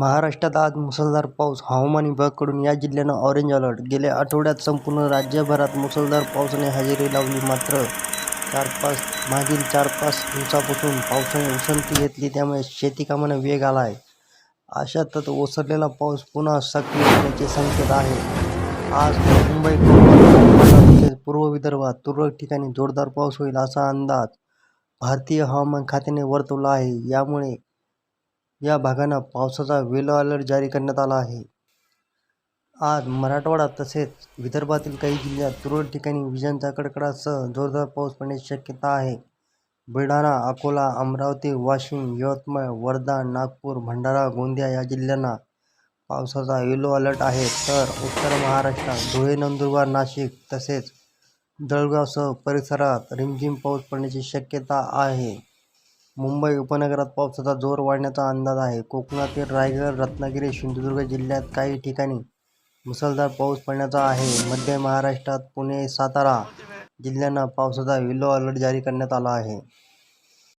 महाराष्ट्रात आज मुसळधार पाऊस. हवामान विभागाकडून या जिल्ह्यांना ऑरेंज अलर्ट. गेल्या आठवड्यात संपूर्ण राज्यभरात मुसळधार पावसाने हजेरी लावली मात्र चार पाच मागील चार पाच दिवसापासून पावसाने उसंती घेतली. त्यामुळे शेतीकामांना वेग आला आहे. अशातच ओसरलेला पाऊस पुन्हा सक्रिय होण्याचे संकेत आहे. आज मुंबई तसेच पूर्व विदर्भात तुरळक ठिकाणी जोरदार पाऊस होईल असा अंदाज भारतीय हवामान खात्याने वर्तवला आहे. यामुळे या भागांना पावसाचा वेलो अलर्ट जारी करण्यात आला आहे. आज मराठवाडा तसेच विदर्भातील काही जिल्ह्यात तुरळक ठिकाणी विजांच्या कडकडासह जोरदार पाऊस पडण्याची शक्यता आहे. बुलढाणा अकोला अमरावती वाशिम यवतमाळ वर्धा नागपूर भंडारा गोंदिया या जिल्ह्यांना पावसाचा येलो अलर्ट आहे. तर उत्तर महाराष्ट्रात धुळे नंदुरबार नाशिक तसेच जळगावसह परिसरात रिमझिम पाऊस पडण्याची शक्यता आहे. मुंबई उपनगरात पावसाचा जोर वाढण्याचा अंदाज आहे. कोकणातील रायगड रत्नागिरी सिंधुदुर्ग जिल्ह्यात काही ठिकाणी मुसळधार पाऊस पडण्याचा आहे. मध्य महाराष्ट्रात पुणे सातारा जिल्ह्यांना पावसाचा विलो अलर्ट जारी करण्यात आला आहे.